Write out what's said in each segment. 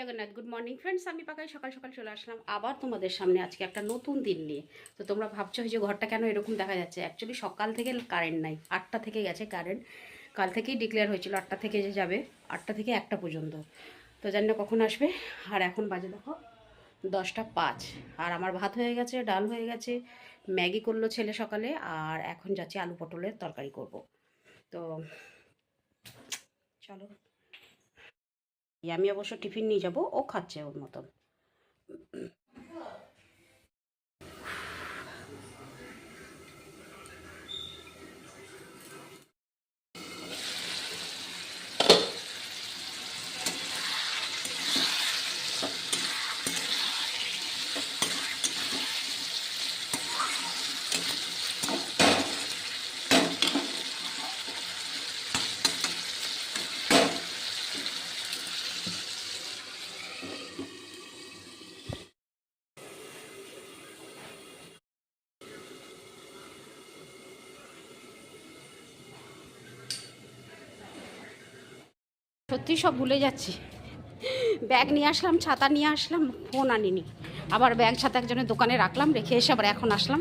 Jagannath good morning friends আমি পাকাই, সকাল সকাল চলে আসলাম আবার তোমাদের সামনে আজকে একটা নতুন দিন নিয়ে। তো তোমরা ভাবছ যে ঘরটা কেন এরকম দেখা যাচ্ছে? অ্যাকচুয়ালি সকাল থেকে কারেন্ট নাই, আটটা থেকে গেছে কারেন্ট কাল থেকেই ডিক্লেয়ার হয়েছিল আটটা থেকে যে যাবে, আটটা থেকে একটা পর্যন্ত। তো জানি না কখন আসবে, আর এখন বাজে দেখো দশটা পাঁচ। আর আমার ভাত হয়ে গেছে, ডাল হয়ে গেছে, ম্যাগি করল ছেলে সকালে, আর এখন যাচ্ছি আলু পটলের তরকারি করব। তো চলো। আমি অবশ্য টিফিন নিয়ে যাব ও খাচ্ছে ওর মতন। সত্যি সব ভুলে যাচ্ছি। ব্যাগ নিয়ে আসলাম, ছাতা নিয়ে আসলাম ফোন আনিনি। আবার ব্যাগ, ছাতা একজনের দোকানে রাখলাম, রেখে এসে আবার এখন আসলাম।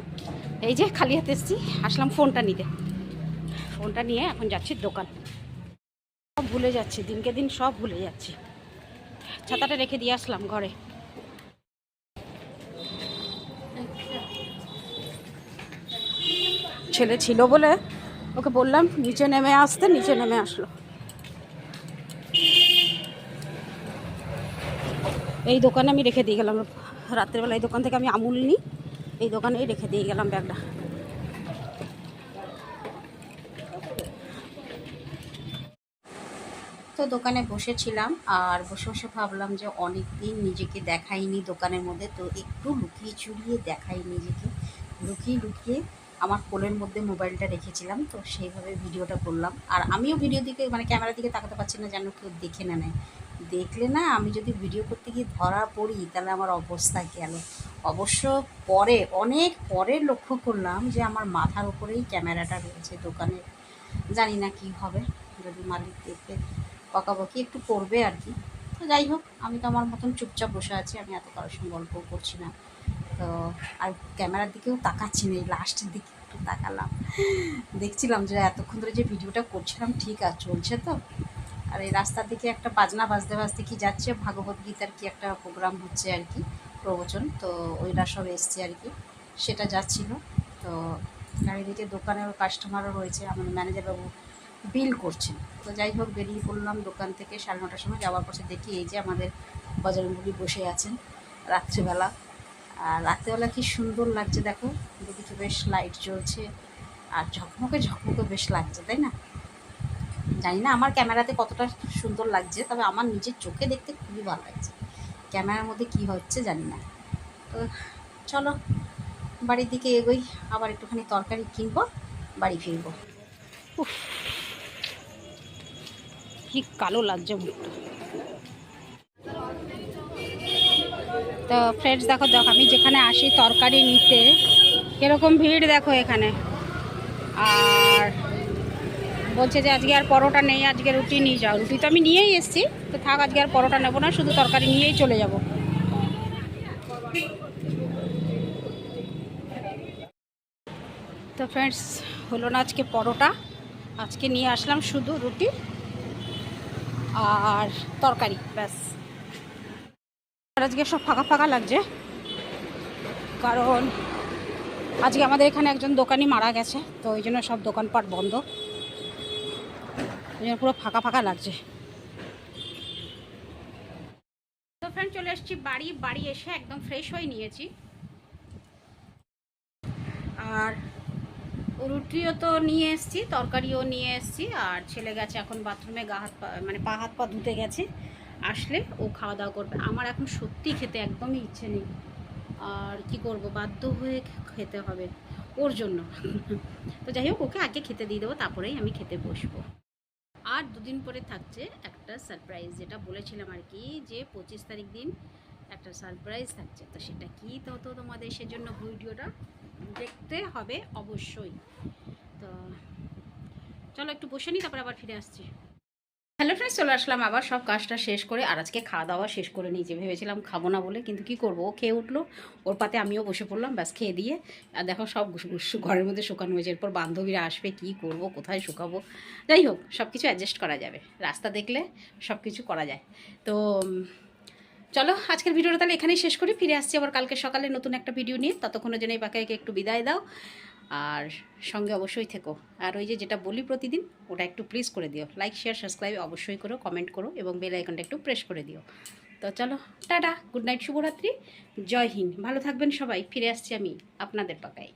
এই যে খালি হাতে এসেছি, আসলাম ফোনটা নিতে। ফোনটা নিয়ে এখন যাচ্ছি দোকান। সব ভুলে যাচ্ছি, দিনকে দিন সব ভুলে যাচ্ছি। ছাতাটা রেখে দিয়ে আসলাম ঘরে। ছেলে ছিল বলে ওকে বললাম, নিচে নেমে আসতে, নিচে নেমে আসলো। এই দোকানে আমি রেখে দিয়ে গেলাম। রাত্রেবেলা এই দোকান থেকে আমি আমুল নিই, এই দোকানেই রেখে দিয়ে গেলাম ব্যাগটা। তো দোকানে বসেছিলাম আর বসে বসে ভাবলাম যে অনেক দিন নিজেকে দেখাইনি দোকানের মধ্যে, তো একটু লুকিয়ে চুরিয়ে দেখাই নিজেকে। লুকিয়ে লুকিয়ে আমার কোলের মধ্যে মোবাইলটা রেখেছিলাম, তো সেইভাবে ভিডিওটা করলাম। আর আমিও ভিডিও দিকে মানে ক্যামেরার দিকে তাকাতে পারছি না, যেন কেউ দেখে না নেয়। দেখলে না আমি যদি ভিডিও করতে গিয়ে ধরা পড়ি, তাহলে আমার অবস্থা গেল অবশ্য পরে, অনেক পরে লক্ষ্য করলাম যে আমার মাথার উপরেই ক্যামেরাটা রয়েছে দোকানে। জানি না কি হবে, যদি মালিক দেখে বকাবকি একটু করবে আর কি। তো যাই হোক, আমি তো আমার মতন চুপচাপ বসে আছি, আমি এত কারোর সঙ্গে গল্প করছি না। তো আর ক্যামেরার দিকেও তাকাচ্ছি না, এই লাস্টের দিকে একটু তাকালাম। দেখছিলাম যে এতক্ষণ ধরে যে ভিডিওটা করছিলাম, ঠিক আছে, চলছে তো। আর এই রাস্তার দিকে একটা বাজনা বাজতে বাজতে কি যাচ্ছে? ভাগবত গীতার কি একটা প্রোগ্রাম হচ্ছে আর কি, প্রবচন। তো ওইরা সব এসছে আর কি। সেটা যাচ্ছিল। তো চারিদিকে দোকানের কাস্টমারও রয়েছে। আমাদের ম্যানেজারবাবু বিল করছেন। তো যাই হোক, বেরিয়ে পড়লাম দোকান থেকে সাড়ে নটার সময়। যাওয়ার পথে দেখি এই যে আমাদের বজরঙ্গলি বসে আছেন রাত্রিবেলা। আর রাত্রেবেলা কি সুন্দর লাগছে দেখো। দুদিকে বেশ লাইট জ্বলছে। আর ঝকমকে ঝকমকে বেশ লাগছে, তাই না? জানি না আমার ক্যামেরাতে কতটা সুন্দর লাগছে, তবে আমার নিজের চোখে দেখতে খুবই ভালো লাগছে। ক্যামেরার মধ্যে কি হচ্ছে জানি না। তো চলো, বাড়ির দিকে এগোই, আবার একটুখানি তরকারি কিনবো, বাড়ি ফিরবো। কি কালো লাগছে মুখটা। তো ফ্রেন্ডস দেখো দেখো, আমি যেখানে আসি তরকারি নিতে, কীরকম ভিড় দেখো এখানে। আর বলছে যে আজকে আর পরোটা নেই, আজকে রুটি নিয়ে যাও। রুটি তো আমি নিয়েই এসেছি, তো থাক, আজকে আর পরোটা নেব না, শুধু তরকারি নিয়েই চলে যাব। তো ফ্রেন্ডস হলো না আজকে পরোটা, আজকে নিয়ে আসলাম শুধু রুটি আর তরকারি, ব্যাস। আর আজকে সব ফাঁকা ফাঁকা লাগছে, কারণ আজকে আমাদের এখানে একজন দোকানি মারা গেছে, তো ওই জন্য সব দোকানপাট বন্ধ। ওই পুরো ফাঁকা ফাঁকা লাগছে। তো ফ্রেন্ড চলে এসেছি বাড়ি বাড়ি এসে একদম ফ্রেশ হয়ে নিয়েছি। আর রুটিও তো নিয়ে এসেছি, তরকারিও নিয়ে এসেছি, আর ছেলে গেছে এখন বাথরুমে গা হাত পা মানে পা হাত পা ধুতে গেছে। আসলে ও খাওয়া দাওয়া করবে। আমার এখন সত্যি খেতে একদমই ইচ্ছে নেই। আর কি করব, বাধ্য হয়ে খেতে হবে ওর জন্য। তো যাই হোক, ওকে আগে খেতে দিয়ে দেবো, তারপরেই আমি খেতে বসবো। আর দুদিন পরে থাকছে একটা সারপ্রাইজ যেটা বলেছিলাম আর কি, যে পঁচিশ তারিখ দিন একটা সারপ্রাইজ থাকছে। তো সেটা কি তো তো তোমাদের সেজন্য ভিডিওটা দেখতে হবে অবশ্যই। তো চলো একটু বসে নিই তারপর আবার ফিরে আসছি। হ্যালো ফ্রেন্ডস চলে আসলাম আবার। সব কাজটা শেষ করে আর আজকে খাওয়া দাওয়া শেষ করে নিয়েছি ভেবেছিলাম খাব না বলে, কিন্তু কি করব? ও খেয়ে উঠল, ওর পাতে আমিও বসে পড়লাম, ব্যাস খেয়ে দিয়ে। আর দেখো সব ঘরের মধ্যে শুকানো হয়েছে, এরপর বান্ধবীরা আসবে, কি করব, কোথায় শুকাবো? যাই হোক সব কিছু অ্যাডজাস্ট করা যাবে। রাস্তা দেখলে সব কিছু করা যায়। তো চলো আজকের ভিডিওটা তাহলে এখানেই শেষ করি। ফিরে আসছি আবার কালকে সকালে নতুন একটা ভিডিও নিয়ে। ততক্ষণের জন্য এই পাকাইকে একটু বিদায় দাও। আর সঙ্গে অবশ্যই থেকো। আর ওই যে যেটা বলি প্রতিদিন, ওটা একটু প্লিজ করে দিও। লাইক শেয়ার সাবস্ক্রাইব অবশ্যই করো কমেন্ট করো এবং বেল আইকনটা একটু প্রেস করে দিও। তো চলো, টাটা গুড নাইট শুভরাত্রি, জয় হিন্দ। ভালো থাকবেন সবাই, ফিরে আসছি আমি আপনাদের পাকাই